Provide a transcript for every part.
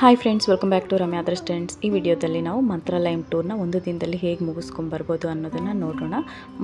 Hi friends welcome back to Ramya other stands ಈ ವಿಡಿಯೋದಲ್ಲಿ ನಾವು ಮಂತ್ರಾಲಯಂ ಟೂರ್ನ ಒಂದು ದಿನದಲ್ಲಿ ಹೇಗೆ ಮುಗಿಸ್ಕೊಂಬರ್ಬೋದು ಅನ್ನೋದನ್ನು ನೋಡೋಣ.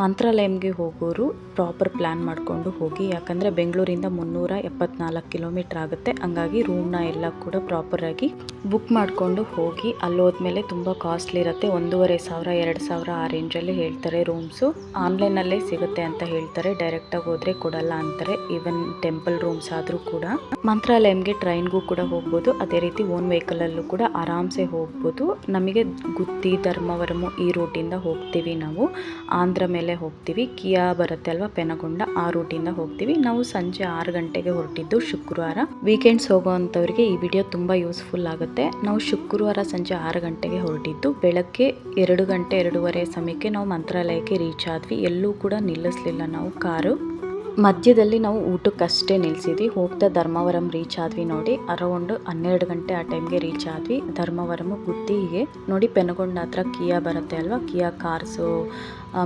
ಮಂತ್ರಾಲಯಂಗೆ ಹೋಗೋರು ಪ್ರಾಪರ್ ಪ್ಲ್ಯಾನ್ ಮಾಡಿಕೊಂಡು ಹೋಗಿ, ಯಾಕಂದರೆ ಬೆಂಗಳೂರಿಂದ ಮುನ್ನೂರ ಎಪ್ಪತ್ನಾಲ್ಕು ಕಿಲೋಮೀಟ್ರ್ ಆಗುತ್ತೆ. ಹಂಗಾಗಿ ರೂಮ್ನ ಎಲ್ಲ ಕೂಡ ಪ್ರಾಪರಾಗಿ ಬುಕ್ ಮಾಡಿಕೊಂಡು ಹೋಗಿ ಅಲ್ಲಿ ಹೋದ್ಮೇಲೆ ತುಂಬ ಕಾಸ್ಟ್ಲಿ ಇರುತ್ತೆ. ಒಂದೂವರೆ ಸಾವಿರ, ಎರಡು ಸಾವಿರ ಆ ರೇಂಜಲ್ಲಿ ಹೇಳ್ತಾರೆ ರೂಮ್ಸು ಆನ್ಲೈನಲ್ಲೇ ಸಿಗುತ್ತೆ ಅಂತ ಹೇಳ್ತಾರೆ. ಡೈರೆಕ್ಟಾಗಿ ಹೋದರೆ ಕೊಡಲ್ಲ ಅಂತಾರೆ. ಈವನ್ ಟೆಂಪಲ್ ರೂಮ್ಸ್ ಆದರೂ ಕೂಡ. ಮಂತ್ರಾಲಯಂಗೆ ಟ್ರೈನ್ಗೂ ಕೂಡ ಹೋಗ್ಬೋದು. ಅದೇ ರೀತಿ ಓನ್ ವೆಹಿಕಲಲ್ಲೂ ಕೂಡ ಆರಾಮ್ಸೆ ಹೋಗ್ಬೋದು. ನಮಗೆ ಗುತ್ತಿ, ಧರ್ಮವರಮು ಈ ರೂಟಿಂದ ಹೋಗ್ತೀವಿ ನಾವು. ಆಂಧ್ರ ಮೇಲೆ ಹೋಗ್ತೀವಿ. ಕಿಯಾ ಬರುತ್ತೆ ಅಲ್ವಾ? ಪೆನಗೊಂಡ ಆ ರೂಟಿಂದ ಹೋಗ್ತೀವಿ. ನಾವು ಸಂಜೆ ಆರು ಗಂಟೆಗೆ ಹೊರಟಿದ್ದು ಶುಕ್ರವಾರ. ವೀಕೆಂಡ್ಸ್ ಹೋಗೋವಂಥವ್ರಿಗೆ ಈ ವಿಡಿಯೋ ತುಂಬ ಯೂಸ್ಫುಲ್ ಆಗುತ್ತೆ. ನಾವು ಶುಕ್ರವಾರ ಸಂಜೆ ಆರು ಗಂಟೆಗೆ ಹೊರಟಿದ್ದು, ಬೆಳಗ್ಗೆ ಎರಡು ಗಂಟೆ ಎರಡೂವರೆ ಸಮಯಕ್ಕೆ ನಾವು ಮಂತ್ರಾಲಯಕ್ಕೆ ರೀಚ್ ಆದ್ವಿ. ಎಲ್ಲೂ ಕೂಡ ನಿಲ್ಲಿಸಲಿಲ್ಲ ನಾವು ಕಾರು. ಮಧ್ಯದಲ್ಲಿ ನಾವು ಊಟಕ್ಕಷ್ಟೇ ನಿಲ್ಸಿದ್ವಿ. ಹೋಗ್ತಾ ಧರ್ಮವರಂ ರೀಚ್ ಆದ್ವಿ ನೋಡಿ. ಅರೌಂಡ್ ಹನ್ನೆರಡು ಗಂಟೆ ಆ ಟೈಮ್ಗೆ ರೀಚ್ ಆದ್ವಿ. ಧರ್ಮವರಂ ಗುತ್ತಿಗೆ ನೋಡಿ ಪೆನಗೊಂಡ ಹತ್ರ ಕಿಯಾ ಬರುತ್ತೆ ಅಲ್ವಾ? ಕಿಯಾ ಕಾರ್ಸು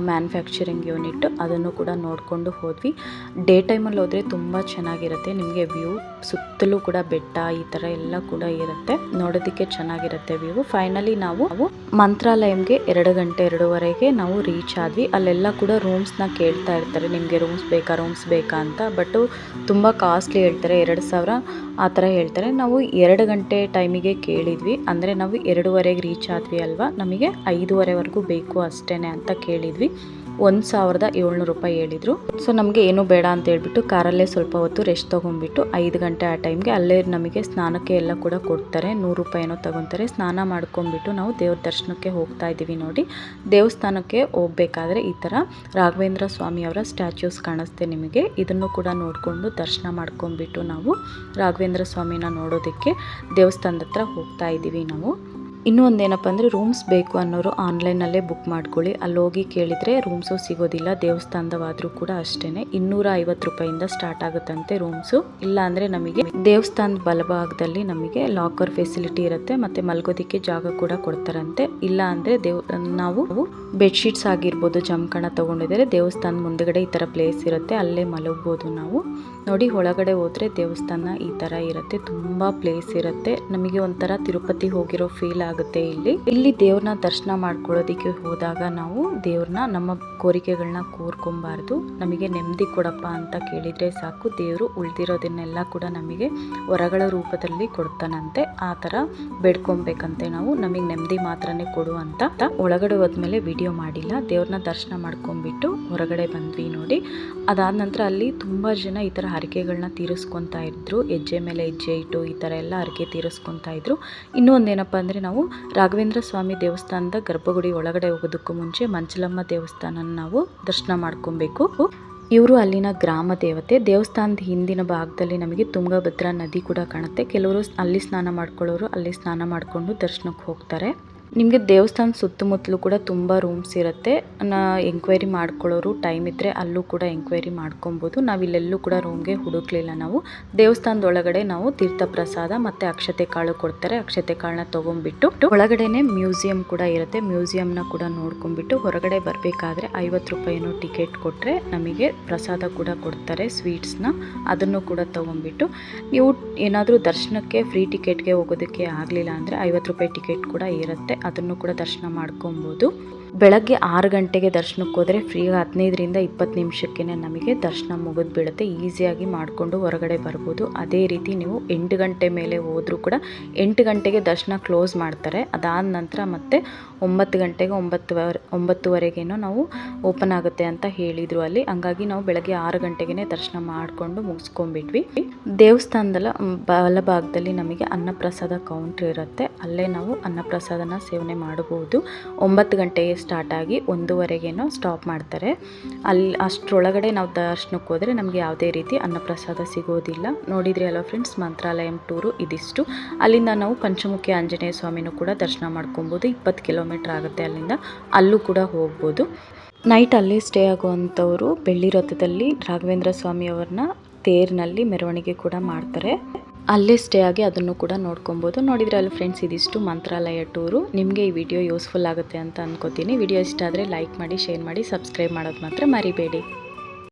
ಮ್ಯಾನುಫ್ಯಾಕ್ಚರಿಂಗ್ ಯೂನಿಟ್ ಅದನ್ನು ಕೂಡ ನೋಡಿಕೊಂಡು ಹೋದ್ವಿ. ಡೇ ಟೈಮಲ್ಲಿ ಹೋದರೆ ತುಂಬ ಚೆನ್ನಾಗಿರುತ್ತೆ. ನಿಮಗೆ ವ್ಯೂ ಸುತ್ತಲೂ ಕೂಡ ಬೆಟ್ಟ ಈ ಥರ ಎಲ್ಲ ಕೂಡ ಇರುತ್ತೆ. ನೋಡೋದಕ್ಕೆ ಚೆನ್ನಾಗಿರುತ್ತೆ ವ್ಯೂ ಫೈನಲಿ ನಾವು ನಾವು ಮಂತ್ರಾಲಯಂಗೆ ಎರಡು ಗಂಟೆ ಎರಡೂವರೆಗೆ ನಾವು ರೀಚ್ ಆದ್ವಿ. ಅಲ್ಲೆಲ್ಲ ಕೂಡ ರೂಮ್ಸ್ನ ಕೇಳ್ತಾ ಇರ್ತಾರೆ. ನಿಮಗೆ ರೂಮ್ಸ್ ಬೇಕಾ? ರೂಮ್ಸ್ ಬೇಕಾ ಅಂತ ಬಟ್ಟು ತುಂಬ ಕಾಸ್ಟ್ಲಿ ಹೇಳ್ತಾರೆ, ಎರಡು ಸಾವಿರ ಆ ಥರ ಹೇಳ್ತಾರೆ. ನಾವು ಎರಡು ಗಂಟೆ ಟೈಮಿಗೆ ಕೇಳಿದ್ವಿ, ಅಂದರೆ ನಾವು ಎರಡೂವರೆಗೆ ರೀಚ್ ಆದ್ವಿ ಅಲ್ವಾ? ನಮಗೆ ಐದೂವರೆವರೆಗೂ ಬೇಕು ಅಷ್ಟೇ ಅಂತ ಕೇಳಿದ್ವಿ. ಒಂದು ಸಾವಿರದ ಏಳ್ನೂರು ರೂಪಾಯಿ ಹೇಳಿದರು. ಸೊ ನಮಗೆ ಏನೂ ಬೇಡ ಅಂತ ಹೇಳ್ಬಿಟ್ಟು ಕಾರಲ್ಲೇ ಸ್ವಲ್ಪ ಹೊತ್ತು ರೆಸ್ಟ್ ತೊಗೊಂಡ್ಬಿಟ್ಟು ಐದು ಗಂಟೆ ಆ ಟೈಮ್ಗೆ ಅಲ್ಲೇ ನಮಗೆ ಸ್ನಾನಕ್ಕೆ ಎಲ್ಲ ಕೂಡ ಕೊಡ್ತಾರೆ. ನೂರು ರೂಪಾಯಿನೋ ತೊಗೊತಾರೆ. ಸ್ನಾನ ಮಾಡ್ಕೊಂಡ್ಬಿಟ್ಟು ನಾವು ದೇವ್ರ ದರ್ಶನಕ್ಕೆ ಹೋಗ್ತಾ ಇದ್ದೀವಿ ನೋಡಿ. ದೇವಸ್ಥಾನಕ್ಕೆ ಹೋಗ್ಬೇಕಾದ್ರೆ ಈ ಥರ ರಾಘವೇಂದ್ರ ಸ್ವಾಮಿಯವರ ಸ್ಟ್ಯಾಚ್ಯೂಸ್ ಕಾಣಿಸ್ತೆ ನಿಮಗೆ. ಇದನ್ನು ಕೂಡ ನೋಡಿಕೊಂಡು ದರ್ಶನ ಮಾಡ್ಕೊಂಡ್ಬಿಟ್ಟು ನಾವು ರಾಘವೇಂದ್ರ ಸ್ವಾಮಿನ ನೋಡೋದಕ್ಕೆ ದೇವಸ್ಥಾನದ ಹತ್ರ ಹೋಗ್ತಾ ಇದ್ದೀವಿ ನಾವು. ಇನ್ನೂ ಒಂದೇನಪ್ಪ ಅಂದರೆ ರೂಮ್ಸ್ ಬೇಕು ಅನ್ನೋರು ಆನ್ಲೈನಲ್ಲೇ ಬುಕ್ ಮಾಡ್ಕೊಳ್ಳಿ. ಅಲ್ಲಿ ಹೋಗಿ ಕೇಳಿದರೆ ರೂಮ್ಸು ಸಿಗೋದಿಲ್ಲ. ದೇವಸ್ಥಾನದವಾದರೂ ಕೂಡ ಅಷ್ಟೇ ಇನ್ನೂರ ಐವತ್ತು ರೂಪಾಯಿಂದ ಸ್ಟಾರ್ಟ್ ಆಗುತ್ತಂತೆ ರೂಮ್ಸು ಇಲ್ಲ ಅಂದರೆ ನಮಗೆ ದೇವಸ್ಥಾನದ ಬಲಭಾಗದಲ್ಲಿ ನಮಗೆ ಲಾಕರ್ ಫೆಸಿಲಿಟಿ ಇರುತ್ತೆ, ಮತ್ತು ಮಲ್ಗೋದಿಕ್ಕೆ ಜಾಗ ಕೂಡ ಕೊಡ್ತಾರಂತೆ. ಇಲ್ಲ ಅಂದರೆ ದೇವ್, ನಾವು ಬೆಡ್ಶೀಟ್ಸ್ ಆಗಿರ್ಬೋದು ಜಮಖಾನ ತೊಗೊಂಡಿದ್ದಾರೆ ದೇವಸ್ಥಾನದ ಮುಂದಗಡೆ ಈ ಥರ ಪ್ಲೇಸ್ ಇರುತ್ತೆ. ಅಲ್ಲೇ ಮಲಗ್ಬೋದು ನಾವು. ನೋಡಿ, ಒಳಗಡೆ ಹೋದರೆ ದೇವಸ್ಥಾನ ಈ ಥರ ಇರುತ್ತೆ. ತುಂಬ ಪ್ಲೇಸ್ ಇರುತ್ತೆ. ನಮಗೆ ಒಂಥರ ತಿರುಪತಿ ಹೋಗಿರೋ ಫೀಲ್ ಆಗುತ್ತೆ ಇಲ್ಲಿ? ಇಲ್ಲಿ ದೇವ್ರನ್ನ ದರ್ಶನ ಮಾಡ್ಕೊಳ್ಳೋದಕ್ಕೆ ಹೋದಾಗ ನಾವು ದೇವ್ರನ್ನ ನಮ್ಮ ಕೋರಿಕೆಗಳನ್ನ ಕೋರ್ಕೊಬಾರ್ದು. ನಮಗೆ ನೆಮ್ಮದಿ ಕೊಡಪ್ಪ ಅಂತ ಕೇಳಿದ್ರೆ ಸಾಕು. ದೇವರು ಉಳ್ದಿರೋದನ್ನೆಲ್ಲ ಕೂಡ ನಮಗೆ ಹೊರಗಳ ರೂಪದಲ್ಲಿ ಕೊಡ್ತಾನಂತೆ. ಆ ತರ ಬೇಡ್ಕೊಬೇಕಂತೆ ನಾವು. ನಮಗೆ ನೆಮ್ಮದಿ ಮಾತ್ರನೇ ಕೊಡು ಅಂತ. ಒಳಗಡೆ ಹೋದ್ಮೇಲೆ ವಿಡಿಯೋ ಮಾಡಿಲ್ಲ. ದೇವ್ರನ್ನ ದರ್ಶನ ಮಾಡ್ಕೊಂಡ್ಬಿಟ್ಟು ಹೊರಗಡೆ ಬಂದ್ವಿ ನೋಡಿ. ಅದಾದ ನಂತರ ಅಲ್ಲಿ ತುಂಬಾ ಜನ ಈ ತರ ಹರಕೆಗಳನ್ನ ತೀರಿಸ್ಕೊಂತ ಇದ್ರು. ಹೆಜ್ಜೆ ಮೇಲೆ ಹೆಜ್ಜೆ ಇಟ್ಟು ಈ ತರ ಎಲ್ಲ ಹರಕೆ ತೀರಿಸ್ಕೊಂತ ಇದ್ರು. ಇನ್ನೂ ಒಂದೇನಪ್ಪ ಅಂದರೆ ನಾವು ರಾಘವೇಂದ್ರ ಸ್ವಾಮಿ ದೇವಸ್ಥಾನದ ಗರ್ಭಗುಡಿ ಒಳಗಡೆ ಹೋಗೋದಕ್ಕೂ ಮುಂಚೆ ಮಂಚಲಮ್ಮ ದೇವಸ್ಥಾನ ನಾವು ದರ್ಶನ ಮಾಡ್ಕೊಬೇಕು. ಇವರು ಅಲ್ಲಿನ ಗ್ರಾಮ ದೇವತೆ. ದೇವಸ್ಥಾನದ ಹಿಂದಿನ ಭಾಗದಲ್ಲಿ ನಮಗೆ ತುಂಗಭದ್ರಾ ನದಿ ಕೂಡ ಕಾಣುತ್ತೆ. ಕೆಲವರು ಅಲ್ಲಿ ಸ್ನಾನ ಮಾಡ್ಕೊಳ್ಳೋರು, ಅಲ್ಲಿ ಸ್ನಾನ ಮಾಡಿಕೊಂಡು ದರ್ಶನಕ್ಕೆ ಹೋಗ್ತಾರೆ. ನಿಮಗೆ ದೇವಸ್ಥಾನ ಸುತ್ತಮುತ್ತಲೂ ಕೂಡ ತುಂಬ ರೂಮ್ಸ್ ಇರುತ್ತೆ. ನಾ ಎಂಕ್ವೈರಿ ಮಾಡ್ಕೊಳ್ಳೋರು ಟೈಮ್ ಇದ್ದರೆ ಅಲ್ಲೂ ಕೂಡ ಎಂಕ್ವೈರಿ ಮಾಡ್ಕೊಬೋದು. ನಾವು ಇಲ್ಲೆಲ್ಲೂ ಕೂಡ ರೂಮ್ಗೆ ಹುಡುಕ್ಲಿಲ್ಲ ನಾವು. ದೇವಸ್ಥಾನದೊಳಗಡೆ ನಾವು ತೀರ್ಥ ಪ್ರಸಾದ ಮತ್ತು ಅಕ್ಷತೆ ಕಾಳು ಕೊಡ್ತಾರೆ. ಅಕ್ಷತೆ ಕಾಳನ್ನ ತೊಗೊಂಡ್ಬಿಟ್ಟು ಒಳಗಡೆನೆ ಮ್ಯೂಸಿಯಂ ಕೂಡ ಇರುತ್ತೆ. ಮ್ಯೂಸಿಯಂನ ಕೂಡ ನೋಡ್ಕೊಂಡ್ಬಿಟ್ಟು ಹೊರಗಡೆ ಬರಬೇಕಾದ್ರೆ ಐವತ್ತು ರೂಪಾಯಿನೋ ಟಿಕೆಟ್ ಕೊಟ್ಟರೆ ನಮಗೆ ಪ್ರಸಾದ ಕೂಡ ಕೊಡ್ತಾರೆ ಸ್ವೀಟ್ಸ್ನ ಅದನ್ನು ಕೂಡ ತೊಗೊಂಡ್ಬಿಟ್ಟು ನೀವು ಏನಾದರೂ ದರ್ಶನಕ್ಕೆ ಫ್ರೀ ಟಿಕೆಟ್ಗೆ ಹೋಗೋದಕ್ಕೆ ಆಗಲಿಲ್ಲ ಅಂದರೆ ಐವತ್ತು ರೂಪಾಯಿ ಟಿಕೆಟ್ ಕೂಡ ಇರುತ್ತೆ. ಅದನ್ನು ಕೂಡ ದರ್ಶನ ಮಾಡ್ಕೊಬೋದು. ಬೆಳಗ್ಗೆ ಆರು ಗಂಟೆಗೆ ದರ್ಶನಕ್ಕೆ ಹೋದರೆ ಫ್ರೀ ಹದಿನೈದರಿಂದ ಇಪ್ಪತ್ತು ನಿಮಿಷಕ್ಕೆ ನಮಗೆ ದರ್ಶನ ಮುಗಿದು ಬೀಳುತ್ತೆ ಈಸಿಯಾಗಿ ಮಾಡಿಕೊಂಡು ಹೊರಗಡೆ ಬರ್ಬೋದು. ಅದೇ ರೀತಿ ನೀವು ಎಂಟು ಗಂಟೆ ಮೇಲೆ ಹೋದರೂ ಕೂಡ ಎಂಟು ಗಂಟೆಗೆ ದರ್ಶನ ಕ್ಲೋಸ್ ಮಾಡ್ತಾರೆ. ಅದಾದ ನಂತರ ಮತ್ತೆ ಒಂಬತ್ತು ಗಂಟೆಗೆ ಒಂಬತ್ತು ಒಂಬತ್ತುವರೆಗೇನೋ ನಾವು ಓಪನ್ ಆಗುತ್ತೆ ಅಂತ ಹೇಳಿದರು ಅಲ್ಲಿ. ಹಂಗಾಗಿ ನಾವು ಬೆಳಗ್ಗೆ ಆರು ಗಂಟೆಗೆ ದರ್ಶನ ಮಾಡಿಕೊಂಡು ಮುಗಿಸ್ಕೊಂಡ್ಬಿಟ್ವಿ. ದೇವಸ್ಥಾನದಲ್ಲ ಬಲಭಾಗದಲ್ಲಿ ನಮಗೆ ಅನ್ನಪ್ರಸಾದ ಕೌಂಟ್ರ್ ಇರುತ್ತೆ. ಅಲ್ಲೇ ನಾವು ಅನ್ನಪ್ರಸಾದನ ಸೇವನೆ ಮಾಡಬಹುದು. ಒಂಬತ್ತು ಗಂಟೆಗೆ ಸ್ಟಾರ್ಟ್ ಆಗಿ ಒಂದೂವರೆಗೇನೋ ಸ್ಟಾಪ್ ಮಾಡ್ತಾರೆ. ಅಲ್ಲಿ ಅಷ್ಟರೊಳಗಡೆ ನಾವು ದರ್ಶನಕ್ಕೆ ಹೋದರೆ ನಮಗೆ ಯಾವುದೇ ರೀತಿ ಅನ್ನಪ್ರಸಾದ ಸಿಗೋದಿಲ್ಲ. ನೋಡಿದ್ರಿ ಅಲ್ಲ ಫ್ರೆಂಡ್ಸ್ ಮಂತ್ರಾಲಯಂ ಟೂರು ಇದಿಷ್ಟು. ಅಲ್ಲಿಂದ ನಾವು ಪಂಚಮುಖಿ ಆಂಜನೇಯ ಸ್ವಾಮಿನೂ ಕೂಡ ದರ್ಶನ ಮಾಡ್ಕೊಬೋದು. ಇಪ್ಪತ್ತು ಕಿಲೋಮೀಟ್ರ್ ಆಗುತ್ತೆ ಅಲ್ಲಿಂದ. ಅಲ್ಲೂ ಕೂಡ ಹೋಗ್ಬೋದು. ನೈಟ್ ಅಲ್ಲೇ ಸ್ಟೇ ಆಗುವಂಥವರು ಬೆಳ್ಳಿ ರಥದಲ್ಲಿ ರಾಘವೇಂದ್ರ ಸ್ವಾಮಿಯವ್ರನ್ನ ತೇರಿನಲ್ಲಿ ಮೆರವಣಿಗೆ ಕೂಡ ಮಾಡ್ತಾರೆ. ಅಲ್ಲೇ ಸ್ಟೇ ಆಗಿ ಅದನ್ನು ಕೂಡ ನೋಡ್ಕೊಬೋದು. ನೋಡಿದರೆ ಅಲ್ಲಿ ಫ್ರೆಂಡ್ಸ್ ಇದಿಷ್ಟು ಮಂತ್ರಾಲಯ ಟೂರು ನಿಮಗೆ ಈ ವಿಡಿಯೋ ಯೂಸ್ಫುಲ್ ಆಗುತ್ತೆ ಅಂತ ಅನ್ಕೋತೀನಿ. ವಿಡಿಯೋ ಇಷ್ಟ ಆದರೆ ಲೈಕ್ ಮಾಡಿ ಶೇರ್ ಮಾಡಿ ಸಬ್ಸ್ಕ್ರೈಬ್ ಮಾಡೋದು ಮಾತ್ರ ಮರಿಬೇಡಿ.